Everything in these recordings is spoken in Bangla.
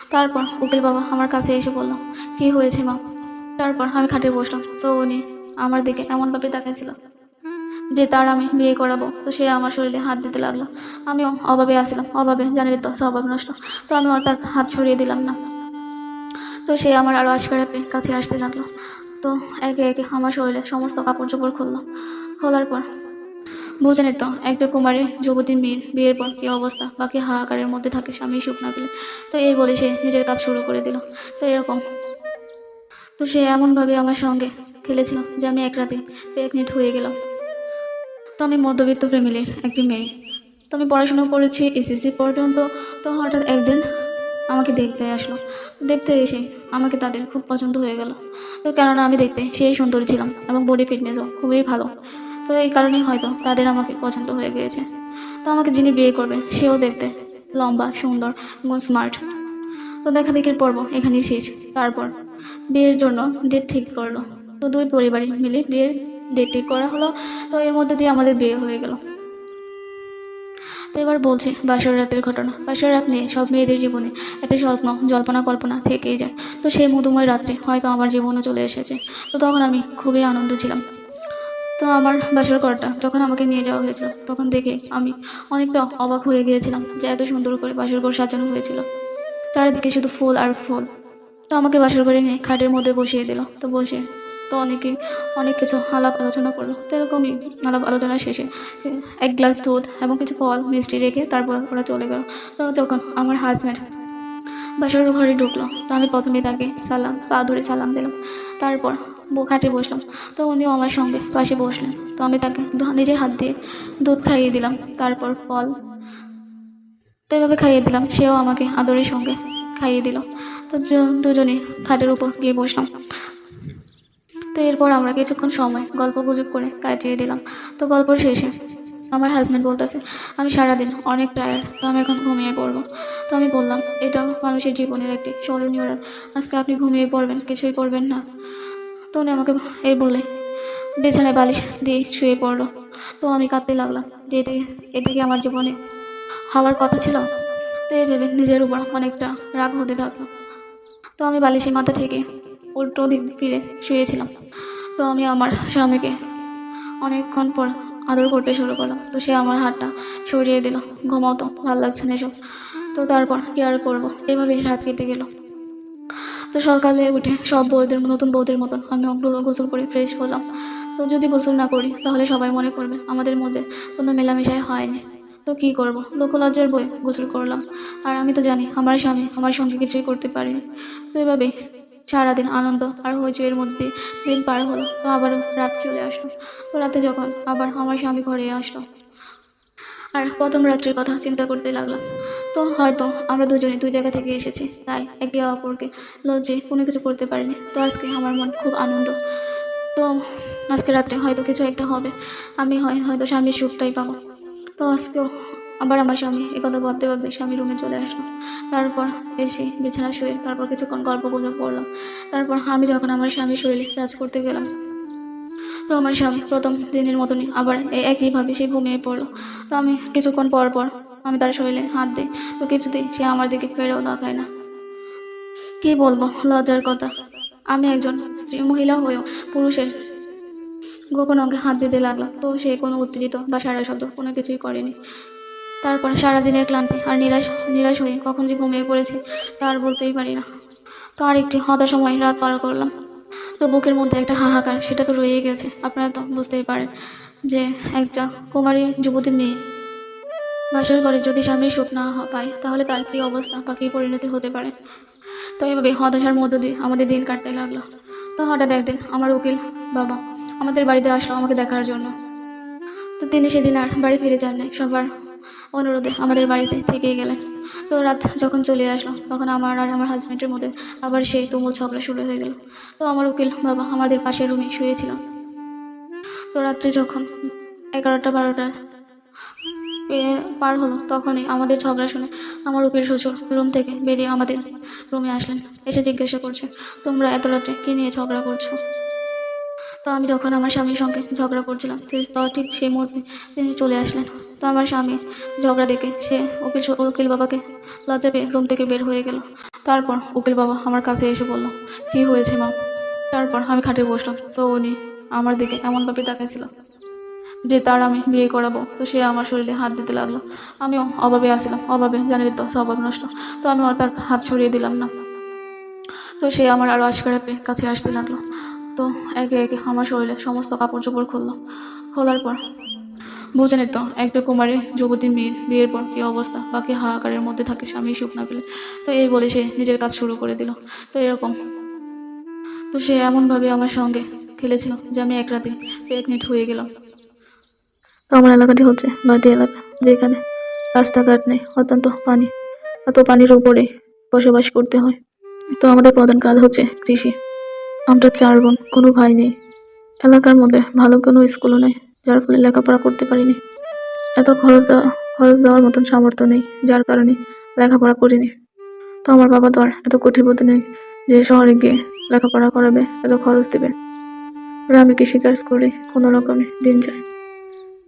তারপর, উকিল বাবা, আমার কাছে এসে বলল, কি হয়েছে মা? তারপর আমি খাটে বসলাম। তো উনি আমার দিকে এমনভাবে তাকাইছিল যে তার আমি বিয়ে করাবো। তো সে আমার শরীরে হাত দিতে লাগল। আমিও অভাবে আসলাম। অভাবে, জানি তো স্বভাব নষ্ট। তো আমি তার হাত সরিয়ে দিলাম না। তো সে আমার আরও আশকারাকে কাছে আসতে লাগল। তো একে একে আমার শরীরে সমস্ত কাপড় চোপড় খুললো। খোলার পর বুঝেনি তো, একটা কুমারী যুবতী মেয়ের বিয়ের পর কী অবস্থা? বাকি হাহাকারের মধ্যে থাকে স্বামী সুখ না পেলে তো এই বলে সে নিজের কাজ শুরু করে দিল। তো এরকম। তো সে এমনভাবে আমার সঙ্গে খেলেছিল যে আমি এক রাতে প্রেগনেন্ট হয়ে গেলাম। তো আমি মধ্যবিত্ত ফ্যামিলির একটি মেয়ে। তো আমি পড়াশোনা করেছি এসএসসি পর্যন্ত। তো হঠাৎ একদিন আমাকে দেখতে আসলো। দেখতে এসে আমাকে তাদের খুব পছন্দ হয়ে গেল। তো কেননা আমি দেখতে সেই সুন্দরী ছিলাম এবং বডি ফিটনেসও খুবই ভালো। তো এই কারণেই হয়তো তাদের আমাকে পছন্দ হয়ে গিয়েছে। তো আমাকে যিনি বিয়ে করবে, সেও দেখতে লম্বা, সুন্দর, এবং স্মার্ট তো দেখা দেখির পর্ব এখানেই শেষ। তারপর বিয়ের জন্য ডেট ঠিক করল। তো দুই পরিবারই মিলে বিয়ের ডেট ঠিক করা হলো। তো এর মধ্যে দিয়ে আমাদের বিয়ে হয়ে গেল। তো এবার বলছি বাসর রাতের ঘটনা। বাসর রাত নিয়ে সব মেয়েদের জীবনে একটা স্বপ্ন, জল্পনা, কল্পনা থেকেই যায়। তো সেই মধুময় রাত্রে হয়তো আমার জীবনও চলে এসেছে। তো তখন আমি খুবই আনন্দ ছিলাম। তো আমার বাসর ঘরটা যখন আমাকে নিয়ে যাওয়া হয়েছিল, তখন দেখে আমি অনেকটা অবাক হয়ে গিয়েছিলাম যে এত সুন্দর করে বাসর ঘর সাজানো হয়েছিল। চারিদিকে শুধু ফুল আর ফুল। তো আমাকে বাসর ঘরে নিয়ে খাটের মধ্যে বসিয়ে দিল। তো বসে তো অনেকে অনেক কিছু আলাপ আলোচনা করল। তো এরকমই আলাপ আলোচনা শেষে এক গ্লাস দুধ এবং কিছু ফল মিষ্টি রেখে তারপর ওরা চলে গেল। তো যখন আমার হাজব্যান্ড বাসর ঘরে ঢুকলো। তো আমি প্রথমে তাকে সালাম, পা ধরে সালাম দিলাম। তারপর খাটে বসলাম। তো উনিও আমার সঙ্গে পাশে বসলেন। তো আমি তাকে নিজের হাত দিয়ে দুধ খাইয়ে দিলাম। তারপর ফল তো এভাবে খাইয়ে দিলাম। সেও আমাকে আদরের সঙ্গে খাইয়ে দিল। তো দুজনে খাটের উপর গিয়ে বসলাম। তো এরপর আমরা কিছুক্ষণ সময় গল্প গুজব করে কাটিয়ে দিলাম। তো গল্প শেষে আমার হাজব্যান্ড বলতেছে, আমি সারাদিন অনেক টায়ার্ড তো আমি এখন ঘুমিয়ে পড়ব। তো আমি বললাম এটা মানুষের জীবনের একটি স্মরণীয় রাত। আজকে আপনি ঘুমিয়ে পড়বেন, কিছুই করবেন না। তো উনি আমাকে এই বলে, বিছানায় বালিশ দিয়ে শুয়ে পড়ল তো আমি কাঁদতে লাগলাম যে এটা এটা কি আমার জীবনে হওয়ার কথা ছিল? তো এই ভেবে নিজের উপর অনেকটা রাগ হতে থাকল। তো আমি বালিশে মাথা থেকে উল্টো দিক ফিরে শুয়েছিলাম। তো আমি আমার স্বামীকে অনেকক্ষণ পর আদর করতে শুরু করলাম তো সে আমার হাতটা সরিয়ে দিল। ঘুমাও তো, ভালো লাগছে না এসব। তো তারপর কি আর করব? এভাবে রাত কেটে গেল। তো সকালে উঠে সব বউদের, নতুন বউদের মতন আমি গোসল করে ফ্রেশ হলাম। তো যদি গোসল না করি, তাহলে সবাই মনে করবে আমাদের মধ্যে কোনো মেলামেশাই হয়নি। তো কী করব? লোকলজ্জার বই গোসল করলাম। আর আমি তো জানি, আমার স্বামী আমার সঙ্গে কিছুই করতে পারিনি। তো এভাবেই সারাদিন আনন্দ আর হইচইয়ের মধ্যে দিন পার হলো। তো আবার রাত চলে আসলো। তো রাতে যখন আবার আমার স্বামী ঘরে আসলো আর প্রথম রাত্রির কথা চিন্তা করতে লাগলাম, তো হয়তো আমরা দুজনে দুই জায়গা থেকে এসেছি। তাই একে অপরকে লজ্জে কোনো কিছু করতে পারিনি। তো আজকে আমার মন খুব আনন্দ। তো আজকে রাত্রে হয়তো কিছু একটা হবে। আমি হয়, হয়তো স্বামীর সুখটাই পাবো। তো আজকেও আবার আমার স্বামী এ কথা ভাবতে ভাবতে স্বামী রুমে চলে আসলো। তারপর এসে বিছানা শুয়ে তারপর কিছুক্ষণ গল্প গুজব করলাম তারপর আমি যখন আমার স্বামীর শরীরে কাজ করতে গেলাম, তো আমার স্বামী প্রথম দিনের মতনই আবার একইভাবে সে ঘুমিয়ে পড়ল। তো আমি কিছুক্ষণ পর পর আমি তার শরীরে হাত দিই, তো কিছুতেই সে আমার দিকে ফেরেও তাকায় না। কি বলব, লজ্জার কথা। আমি একজন স্ত্রী মহিলা হয়েও পুরুষের গোপন অঙ্গে হাত দিতে লাগলাম, তো সে কোনো উত্তেজিত বা সারা শব্দ কোনো কিছুই করেনি। তারপর সারাদিনের ক্লান্তি আর নিরাশ নিরাশ হয়ে কখন যে ঘুমিয়ে পড়েছি তার বলতেই পারি না। তো আর একটি হতাশময় রাত পার করলাম। তো বুকের মধ্যে একটা হাহাকার, সেটা তো রয়েই গেছে। আপনারা তো বুঝতেই পারেন যে একটা কুমারী যুবতী মেয়ে বাসর ঘরে যদি স্বামীর সুখ না পায়, তাহলে তার কী অবস্থা বা কী পরিণতি হতে পারে? তো এইভাবে হতাশার মধ্য দিয়ে আমাদের দিন কাটতে লাগল। তো হঠাৎ একদিন আমার উকিল বাবা আমাদের বাড়িতে আসলো আমাকে দেখার জন্য। তো তিনি সেদিন আর বাড়ি ফিরে যান নাই সবার অনুরোধে আমাদের বাড়িতে থেকেই গেলেন তো রাত যখন চলে আসলো, তখন আমার আর আমার হাজব্যান্ডের মধ্যে আবার সেই তুমুল ঝগড়া শুরু হয়ে গেল। তো আমার উকিল বাবা আমাদের পাশের রুমে শুয়েছিল। তো রাত্রে যখন এগারোটা, বারোটা পার হলো, তখনই আমাদের ঝগড়া শুনে আমার উকিল শ্বশুর রুম থেকে বেরিয়ে আমাদের রুমে আসলেন। এসে জিজ্ঞাসা করছে, তোমরা এত রাত্রে কী নিয়ে ঝগড়া করছ? তো আমি যখন আমার স্বামীর সঙ্গে ঝগড়া করছিলাম, তো ঠিক সেই মুহূর্তে তিনি চলে আসলেন। তো আমার স্বামী ঝগড়া দেখে সে উকিল উকিল বাবাকে লজ্জা পেয়ে রুম থেকে বের হয়ে গেল। তারপর উকিল বাবা আমার কাছে এসে বলল, কি হয়েছে মা? তারপর আমি খাটে বসলাম। তো উনি আমার দিকে এমনভাবে তাকাইছিল যে তার আমি বিয়ে করাবো। তো সে আমার শরীরে হাত দিতে লাগল। আমিও অভাবে আসলাম অভাবে জানি তো স্বভাব নষ্ট। তো আমি তার হাত সরিয়ে দিলাম না। তো সে আমার আরও আশকারা পেয়ে কাছে আসতে লাগল। তো একে একে আমার শরীরে সমস্ত কাপড় চোপড় খুললো। খোলার পর বুঝে নিত একটা কুমারী যুবতী মেয়ের বিয়ের পর কী অবস্থা? বাকি হাহাকারের মধ্যে থাকে স্বামী সুখ না পেলে। তো এই বলে সে নিজের কাজ শুরু করে দিল। তো এরকম। তো সে এমনভাবে আমার সঙ্গে খেলেছিল যে আমি এক রাতে প্রেগনেন্ট হয়ে গেলাম। তো আমার এলাকাটি হচ্ছে বাটি এলাকা, যেখানে রাস্তাঘাট নেই, অত্যন্ত পানি। এত পানির উপরে বসবাস করতে হয়। তো আমাদের প্রধান কাজ হচ্ছে কৃষি। আমরা চার বোন, কোনো ভাই নেই। এলাকার মধ্যে ভালো কোনো স্কুলও নেই। যার ফলে লেখাপড়া করতে পারিনি। এত খরচ দেওয়া, খরচ দেওয়ার মতন সামর্থ্য নেই, যার কারণে লেখাপড়া করিনি। তো আমার বাবা তো আর এত কঠিপতি নেই যে শহরে গিয়ে লেখাপড়া করাবে, এত খরচ দেবে। গ্রামে কৃষিকাজ করে? কোনো রকমে দিন যায়।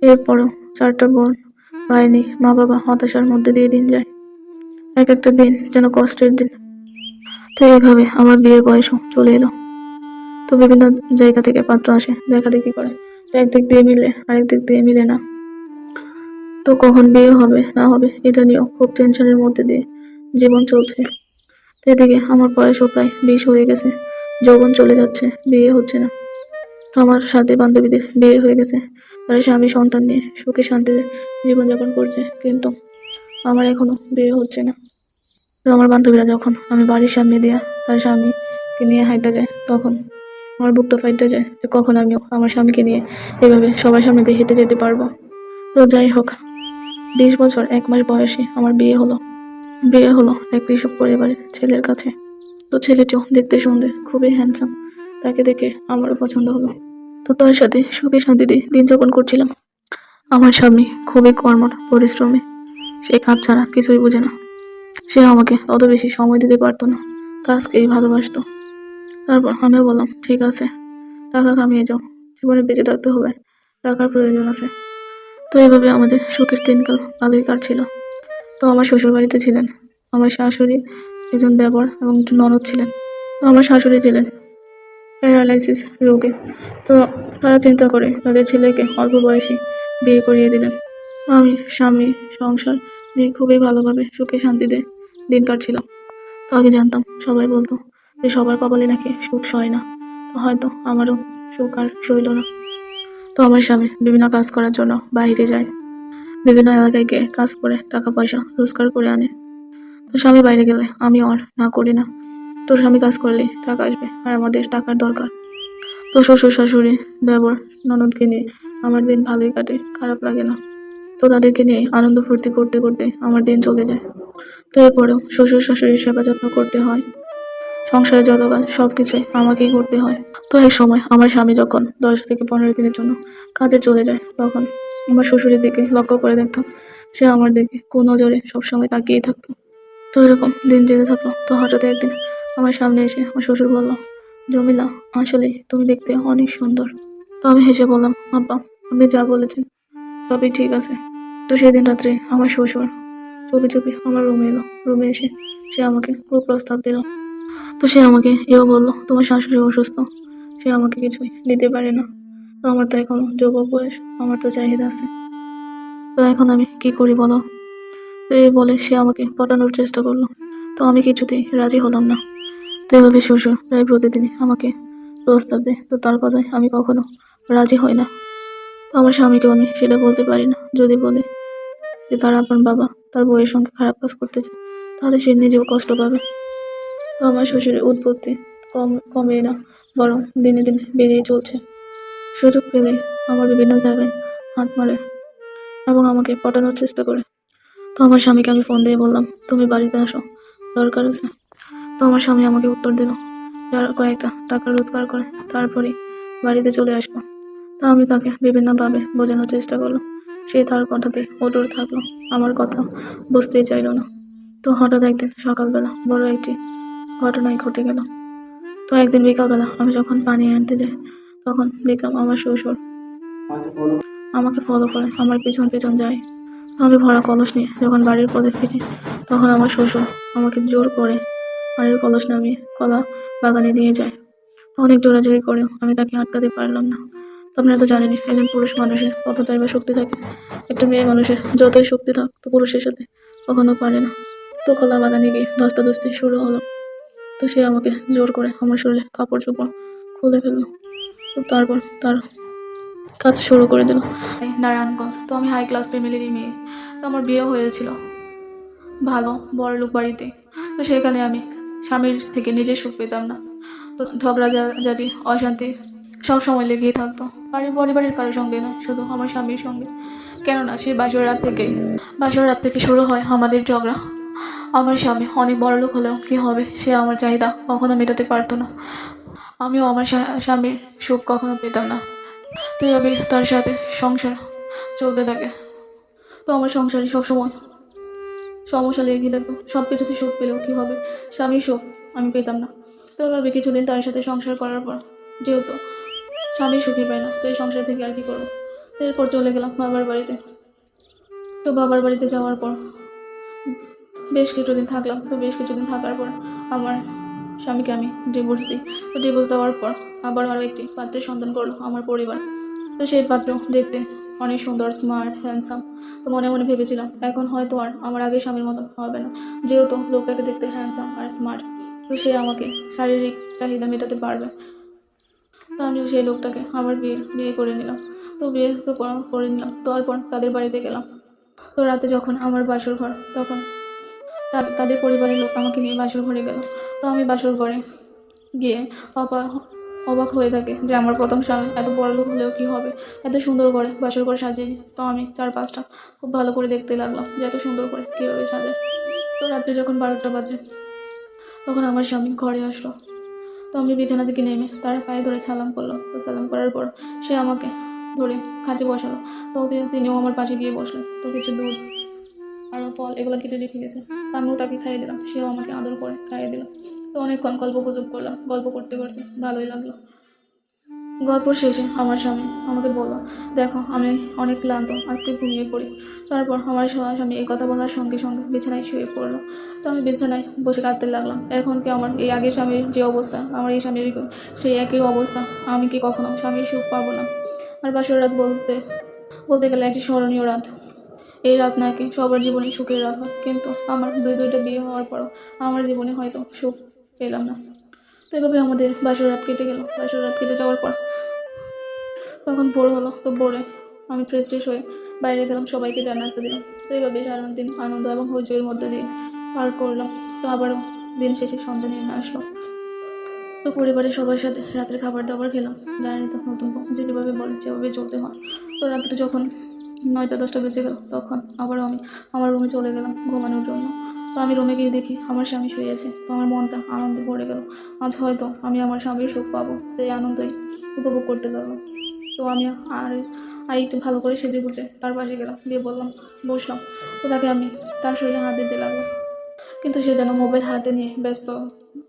এরপরও চারটা বোন ভাই নেই মা বাবা হতাশার মধ্যে দিয়ে দিন যায়। এক একটা দিন যেন কষ্টের দিন। তো এইভাবে আমার বিয়ের বয়সও চলে এলো। তো বিভিন্ন জায়গা থেকে পাত্র আসে দেখা দেখি করে। একদিক দিয়ে মিলে, আরেক দিক দিয়ে মিলে না। তো কখন বিয়ে হবে, না হবে, এটা নিয়েও খুব টেনশনের মধ্যে দিয়ে জীবন চলছে। এদিকে আমার বয়সও প্রায় বিশ হয়ে গেছে, যৌবন চলে যাচ্ছে, বিয়ে হচ্ছে না। আমার সাথে বান্ধবীদের বিয়ে হয়ে গেছে তারা স্বামী সন্তান নিয়ে সুখে শান্তিতে জীবনযাপন করছে, কিন্তু আমার এখনও বিয়ে হচ্ছে না। আমার বান্ধবীরা যখন আমি বাড়ির সামনে দিয়া তার স্বামীকে নিয়ে হাইটা যায়, তখন আমার বুকটা ফাইটটা যায় যে কখন আমিও আমার স্বামীকে নিয়ে এভাবে সবার সামনে দিয়ে হেঁটে যেতে পারব? তো যাই হোক, বিশ বছর, এক মাস বয়সে আমার বিয়ে হলো। বিয়ে হলো এক কৃষক পরিবারের ছেলের কাছে। তো ছেলেটিও দেখতে সুন্দর, খুবই হ্যান্ডসাম তাকে দেখে আমারও পছন্দ হলো। তো তার সাথে সুখে শান্তিতে দিন যাপন করছিলাম। আমার স্বামী খুবই কর্মঠ পরিশ্রমী। সে কাজ ছাড়া কিছুই বোঝে না। সে আমাকে অত বেশি সময় দিতে পারতো না। কাজকেই ভালোবাসতো। তারপর আমিও বললাম, ঠিক আছে, টাকা কামিয়ে যাও, জীবনে বেঁচে থাকতে হবে, টাকার প্রয়োজন আছে। তো এভাবে আমাদের সুখের দিনকাল ভালোই কাটছিল। তো আমার শ্বশুর বাড়িতে ছিলেন, আমার শাশুড়ি একজন দেবর এবং ননদ ছিলেন। তো আমার শাশুড়ি ছিলেন প্যারালাইসিস রোগে। তো তারা চিন্তা করে তাদের ছেলেকে অল্প বয়সে বিয়ে করিয়ে দিলেন। আমি, স্বামী, সংসার নিয়ে খুবই ভালোভাবে সুখে শান্তিতে দিন কাটছিল তো আগে জানতাম, সবাই বলতো সবার কপালে নাকি সুখ সয় না, তো হয়তো আমারও সুখ আর সইল না। তো আমার স্বামী বিভিন্ন কাজ করার জন্য বাইরে যায়। বিভিন্ন এলাকায় গিয়ে কাজ করে টাকা পয়সা রোজগার করে আনে। তো স্বামী বাইরে গেলে আমি আর না করি না। তোর স্বামী কাজ করলে টাকা আসবে আর আমাদের টাকার দরকার। তো শ্বশুর, শাশুড়ি, দেবর, ননদকে নিয়ে আমার দিন ভালোই কাটে, খারাপ লাগে না। তো তাদেরকে নিয়ে আনন্দ ফুর্তি করতে করতে আমার দিন চলে যায়। তো এরপরেও শ্বশুর, শাশুড়ির সেবা যত্ন করতে হয়। সংসারে যত কাজ সব কিছুই আমাকেই করতে হয়। তো এক সময় আমার স্বামী যখন দশ থেকে পনেরো দিনের জন্য কাজে চলে যায়, তখন আমার শ্বশুরের দিকে লক্ষ্য করে দেখতাম, সে আমার দিকে কোন নজরে সবসময় তাকিয়েই থাকতো। তো এরকম দিন যেতে থাকল, তো হঠাৎ একদিন আমার সামনে এসে আমার শ্বশুর বলল, জমিলা, আসলে তুমি দেখতে অনেক সুন্দর। তো আমি হেসে বললাম, আব্বা, আপনি যা বলেছেন সবই ঠিক আছে। তো সেদিন রাত্রে আমার শ্বশুর চুপি চুপি আমার রুমে এলো। রুমে এসে সে আমাকে খুব প্রস্তাব দিল তো সে আমাকে এও বলল, তোমার শাশুড়ি অসুস্থ। সে আমাকে কিছুই দিতে পারে না। তো আমার তো এখন যুবক বয়স, আমার তো চাহিদা আছে। তো এখন আমি কি করি বলো? তো এই বলে সে আমাকে পটানোর চেষ্টা করল। তো আমি কিছুতেই রাজি হলাম না। তো এভাবে শ্বশুর প্রায় প্রতিদিনই আমাকে প্রস্তাব দেয়। তো তার কথায় আমি কখনো রাজি হই না। তো আমার স্বামীকেও আমি সেটা বলতে পারি না। যদি বলি যে তার আপন বাবা তার বউয়ের সঙ্গে খারাপ কাজ করতে চায় তাহলে সে নিজেও কষ্ট পাবে। আমার শ্বশুরের উৎপত্তি কম, কমে না, বরং দিনে দিনে বেড়েই চলছে। সুযোগ পেলে আমার বিভিন্ন জায়গায় হাত মারে এবং আমাকে পটানোর চেষ্টা করে। তো আমার স্বামীকে আমি ফোন দিয়ে বললাম, তুমি বাড়িতে আসো, দরকার আছে? তো আমার স্বামী আমাকে উত্তর দিল, যারা কয়েকটা টাকা রোজগার করে, তারপরেই বাড়িতে চলে আসব। তা আমি তাকে বিভিন্নভাবে বোঝানোর চেষ্টা করল সে তার কথাতে অটুট থাকল, আমার কথা বুঝতেই চাইলো না। তো হঠাৎ একদিন সকালবেলা বড় একটি ঘটনাই ঘটে গেল। তো একদিন বিকালবেলা আমি যখন পানি আনতে যাই, তখন দেখলাম আমার শ্বশুর আমাকে ফলো করে, আমার পিছন পিছন যায়। আমি ভরা কলস নিয়ে যখন বাড়ির পথে ফিরি, তখন আমার শ্বশুর আমাকে জোর করে পানির কলস নামিয়ে কলা বাগানে নিয়ে যায়। তো অনেক জোরাজোরি করেও আমি তাকে আটকাতে পারলাম না। তো আপনারা তো জানেনই, একজন পুরুষ মানুষের কতটাই বা শক্তি থাকে। একটা মেয়ে মানুষের যতই শক্তি থাক, তো পুরুষের সাথে কখনো পারে না। তো কলা বাগানে গিয়ে ধস্তাধস্তি শুরু হলো। তো সে আমাকে জোর করে আমার শরীরে কাপড় চোপড় খুলে ফেলল। তো তারপর তার কাজ শুরু করে দিল। নারায়ণগঞ্জ, তো আমি হাই ক্লাস ফ্যামিলিরই মেয়ে। তো আমার বিয়ে হয়েছিল। ভালো, বড় লোক বাড়িতে। তো সেখানে আমি স্বামীর থেকে নিজে সুখ পেতাম না। তো ঝগড়া জাতি অশান্তি সব সময় লেগেই থাকতো। বাড়ির পরিবারের কারোর সঙ্গে নয়, শুধু আমার স্বামীর সঙ্গে। কেননা সে বাসর রাত থেকেই, বাসর রাত থেকে শুরু হয় আমাদের ঝগড়া। আমার স্বামী অনেক বড় লোক হলেও কী হবে? সে আমার চাহিদা কখনো মেটাতে পারতো না। আমিও আমার স্বামীর সুখ কখনো পেতাম না। তো এভাবে তার সাথে সংসার চলতে থাকে। তো আমার সংসারে সবসময় সমস্যা লেগে থাকতো। সব কিছুতে সুখ পেলেও কী হবে? স্বামীর সুখ আমি পেতাম না। তো এভাবে কিছুদিন তার সাথে সংসার করার পর যেহেতু স্বামী সুখী পায় না, তো এই সংসার থেকে আর কি করব? তো এরপর চলে গেলাম বাবার বাড়িতে। তো বাবার বাড়িতে যাওয়ার পর বেশ কিছুদিন থাকলাম তো বেশ কিছুদিন থাকার পর আমার স্বামীকে আমি ডিভোর্স দিই। তো ডিভোর্স দেওয়ার পর আবার আরও একটি পাত্রের সন্তান করল আমার পরিবার। তো সেই পাত্র দেখতে অনেক সুন্দর স্মার্ট হ্যান্ডসাম তো মনে মনে ভেবেছিলাম, এখন হয়তো আর আমার আগের স্বামীর মতো হবে না। যেহেতু লোকটাকে দেখতে হ্যান্ডসাম আর স্মার্ট তো সে আমাকে শারীরিক চাহিদা মেটাতে পারবে। তো আমিও সেই লোকটাকে আমার বিয়ে বিয়ে করে নিলাম। তো বিয়ে তো করে নিলাম। তারপর তাদের বাড়িতে গেলাম। তো রাতে যখন আমার বাসর ঘর, তখন তাদের পরিবারের লোক আমাকে নিয়ে বাসর ঘরে গেল। তো আমি বাসর ঘরে গিয়ে অবা, অবাক হয়ে থাকে যে আমার প্রথম স্বামী এত বড় লোক হলেও কী হবে? এত সুন্দর করে বাসর ঘর সাজিয়ে তো আমি চার পাঁচটা খুব ভালো করে দেখতে লাগলাম যে এত সুন্দর করে কীভাবে সাজায়। তো রাত্রে যখন বারোটা বাজে, তখন আমার স্বামী ঘরে আসলো। তো আমি বিছানা থেকে নেমে তার পায়ে ধরে সালাম করল। তো সালাম করার পর সে আমাকে ধরে খাটে বসালো। তো, তিনিও আমার পাশে গিয়ে বসলেন। তো কিছু দুধ আরও ফল এগুলো কেটে রেখে গেছে। আমিও তাকে খাইয়ে দিলাম। সেও আমাকে আদর করে খাইয়ে দিল। তো অনেকক্ষণ গল্প গুজব করলাম। গল্প করতে করতে ভালোই লাগল। গল্প শেষে আমার স্বামী আমাকে বলল, দেখো, আমি অনেক ক্লান্ত। আজকে ঘুমিয়ে পড়ি। তারপর আমার স্বামী এই কথা বলার সঙ্গে সঙ্গে বিছানায় শুয়ে পড়ল। তো আমি বিছানায় বসে কাঁদতে লাগলাম। এখন কি আমার এই আগের স্বামীর যে অবস্থা, আমার এই স্বামীর সেই একই অবস্থা? আমি কি কখনো স্বামীর সুখ পাবো না? আর বাসর রাত বলতে বলতে গেলে একটি স্মরণীয় রাত। এই রাত নাকি সবার জীবনে সুখের রাত হয় কিন্তু আমার দুই দুইটা বিয়ে হওয়ার পরও আমার জীবনে হয়তো সুখ পেলাম না। তো এভাবে আমাদের বাসর রাত কেটে গেল। বাসর রাত কেটে যাওয়ার পর তখন ভোর হলো, তো ভোরে আমি ফ্রেশ ট্রেশ হয়ে বাইরে গেলাম, সবাইকে চা নাস্তা দিলাম। তো এইভাবে সারাদিন দিন আনন্দ এবং হইচইয়ের মধ্যে দিয়ে পার করলাম। তো আবারও দিন শেষে সন্ধ্যা নেমে আসলো। তো পরিবারের সবার সাথে রাত্রে খাবার দাবার খেলাম। জানি তো নতুন যে যেভাবে বলে সেভাবে চলতে হয়। তো রাত্রে যখন নয়টা দশটা বেজে গেল। তখন আবারও আমি আমার রুমে চলে গেলাম ঘুমানোর জন্য। তো আমি রুমে গিয়ে দেখি আমার স্বামী শুয়ে আছে। তো আমার মনটা আনন্দে ভরে গেল। আজ হয়তো আমি আমার স্বামীর সুখ পাবো। তো এই আনন্দই উপভোগ করতে লাগলাম। তো আমি আর আর একটু ভালো করে সেজে গুজে তার পাশে গেলাম। দিয়ে বললাম, বসলাম। তো তাকে আমি তার শরীরে হাত দিতে লাগলাম। কিন্তু সে যেন মোবাইল হাতে নিয়ে ব্যস্ত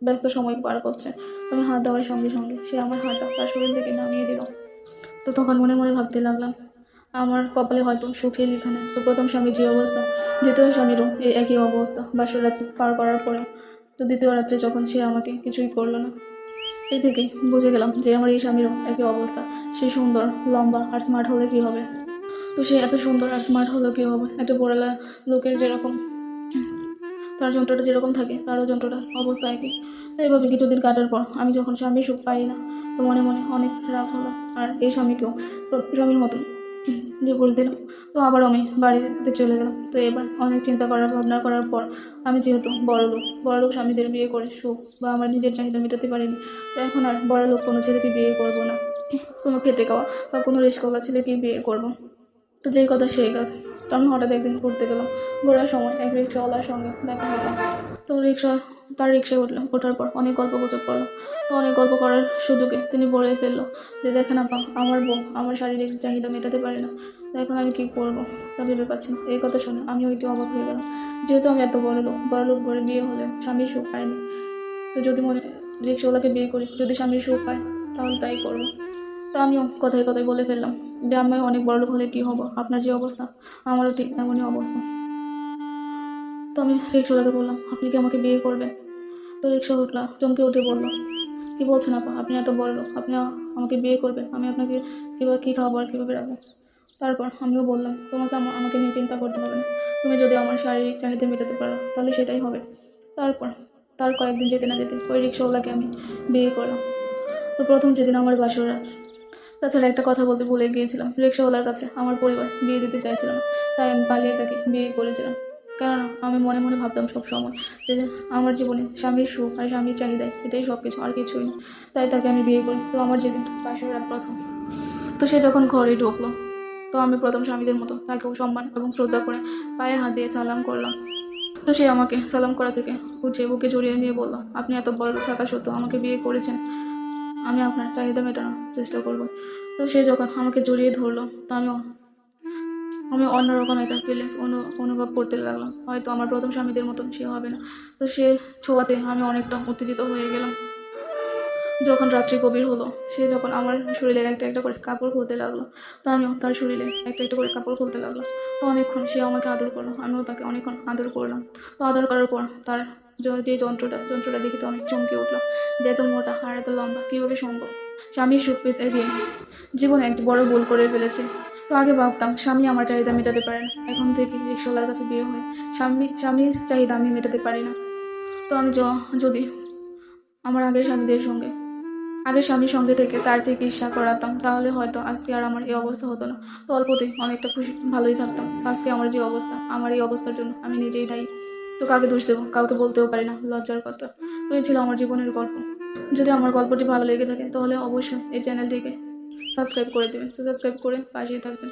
ব্যস্ত সময় পার করছে। আমি হাত দেওয়ার সঙ্গে সঙ্গে সে আমার হাতটা তার শরীর থেকে নামিয়ে দিল। তো তখন মনে মনে ভাবতে লাগলাম আমার কপালে হয়তো সুখে লেখা নেই তো প্রথম স্বামীর যে অবস্থা, দ্বিতীয় স্বামীরও এই একই অবস্থা, বাসর রাত পার করার পরে। তো দ্বিতীয় রাত্রে যখন সে আমাকে কিছুই করল না এই থেকেই বুঝে গেলাম যে আমার এই স্বামীরও একই অবস্থা। সে সুন্দর, লম্বা আর স্মার্ট হলে কী হবে? তো সে এত সুন্দর আর স্মার্ট হলে কী হবে? একটা পড়ালা লোকের যেরকম, তার যন্ত্রটা যেরকম থাকে, তারও যন্ত্রটার অবস্থা একই। তো এভাবে কিছুদিন কাটার পর আমি যখন স্বামী সুখ পাই না, তো মনে মনে অনেক রাগ হলো। আর এই স্বামীকেও, স্বামীর মতন ডিভোর্স দিলাম। তো আবার আমি বাড়িতে চলে গেলাম। তো এবার অনেক চিন্তা করার ভাবনা করার পর আমি যেহেতু বড় লোক বড় লোক স্বামীদের বিয়ে করে সুখ বা আমার নিজের চাহিদা মেটাতে পারিনি, তো এখন আর বড় লোক কোনো ছেলেকে বিয়ে করব না। কোনো খেতে খাওয়া বা কোনো রিস্কওয়ালা ছেলেকে বিয়ে করব। তো যেই কথা সেই কাজ। তো আমি হঠাৎ একদিন ঘুরতে গেলাম। ঘোরার সময় এক রিক্সাওয়ালার সঙ্গে দেখা হলো। তো রিক্সা, তার রিক্সায় উঠলাম ওঠার পর অনেক গল্প গুজব করল। তো অনেক গল্প করার সুযোগে তিনি বলে ফেলল যে, দেখেন আপা, আমার বউ আমার শারীরিক চাহিদা মেটাতে পারে না। তো এখন আমি কী করব? তা ভেবে পাচ্ছি এই কথা শুনে আমিও একটু অবাক হয়ে গেলাম। যেহেতু আমি এত বড় লোক বড় লোক ঘরে বিয়ে হলেও স্বামীর সুখ পাইনি তো যদি মনে রিক্সাওয়ালাকে বিয়ে করি, যদি স্বামীর সুখ পায়, তাহলে তাই করব। তো আমিও কথায় কথায় বলে ফেললাম যে, আমি অনেক বড় লোক হলে কী হব? আপনার যে অবস্থা, আমারও ঠিক এমনই অবস্থা। তো আমি রিক্সাওয়ালাকে বললাম, আপনি কি আমাকে বিয়ে করবেন? তো রিক্সা উঠলা, চমকে উঠে বলল, কী বলছেন আপা? আপনি এত বড় লোক, আপনি আমাকে বিয়ে করবেন, আমি আপনাকে কীভাবে, কী খাব আর কীভাবে রাখব? তারপর আমিও বললাম, তোমাকে আমা- আমাকে নিয়ে চিন্তা করতে হবে না। তুমি যদি আমার শারীরিক চাহিদা মেটাতে পারো, তাহলে সেটাই হবে। তারপর, তার কয়েকদিন যেতে না যেতে ওই রিক্সাওয়ালাকে আমি বিয়ে করলাম। তো প্রথম যেদিন আমার বাসর রাত তাছাড়া একটা কথা বলতে ভুলে গিয়েছিলাম, রিক্সাওয়ালার কাছে আমার পরিবার বিয়ে দিতে চাইছিল না, তাই আমি পালিয়ে তাকে বিয়ে করেছিলাম। কেননা আমি মনে মনে ভাবতাম সব সময় যে আমার জীবনে স্বামীর সুখ আর স্বামীর চাহিদায় এটাই সব কিছু আর কিছুই না। তাই তাকে আমি বিয়ে করি। তো আমার যেদিন বাসর রাত প্রথম। তো সে যখন ঘরে ঢুকলো, তো আমি প্রথম স্বামীদের মতো তাকেও সম্মান এবং শ্রদ্ধা করে পায়ে হাত দিয়ে সালাম করলাম। তো সে আমাকে সালাম করা থেকে উঠে বুকে জড়িয়ে নিয়ে বলল, আপনি এত বড় থাকা সত্ত্বেও আমাকে বিয়ে করেছেন। আমি আপনার চাহিদা মেটানোর চেষ্টা করব। তো সে যখন আমাকে জড়িয়ে ধরলো, তো আমি আমি অন্যরকম একটা ফিলিংস অনুভব করতে লাগলাম। হয়তো আমার প্রথম স্বামীদের মতন সে হবে না। তো সে ছোঁয়াতে আমি অনেকটা উত্তেজিত হয়ে গেলাম। যখন রাত্রি গভীর হলো, সে যখন আমার শরীরের একটা একটা করে কাপড় খুলতে লাগল, তো আমিও তার শরীরে একটা একটা করে কাপড় খুলতে লাগলাম। তো অনেকক্ষণ সে আমাকে আদর করল, আমিও তাকে অনেকক্ষণ আদর করলাম। তো আদর করার পর তার যে যন্ত্রটা যন্ত্রটা দেখে তো অনেক চমকে উঠলাম যে এত মোটা আর এত লম্বা, কীভাবে সম্ভব? স্বামীর সুখ পেতে গিয়ে জীবনে একটি বড় ভুল করে ফেলেছে। তো আগে ভাবতাম স্বামী আমার চাহিদা মেটাতে পারে না। এখন থেকে রিক্সাওয়ালার কাছে বিয়ে হয়ে, স্বামী, স্বামীর চাহিদা আমি মেটাতে পারি না। তো আমি যদি আমার আগের স্বামীদের সঙ্গে, আগের স্বামীর সঙ্গে থেকে তার চিকিৎসা করাতাম, তাহলে হয়তো আজকে আর আমার এই অবস্থা হতো না। তো অল্পতেই অনেকটা খুশি, ভালোই থাকতাম। আজকে আমার যে অবস্থা, আমার এই অবস্থার জন্য আমি নিজেই দায়ী। তো কাকে দোষ দেবো, কাউকে বলতেও পারি না, লজ্জার কথা। তো এই ছিল আমার জীবনের গল্প। যদি আমার গল্পটি ভালো লেগে থাকে, তাহলে অবশ্যই এই চ্যানেলটিকে সাবস্ক্রাইব করে দেবেন। তো সাবস্ক্রাইব করে পাশেই থাকবেন।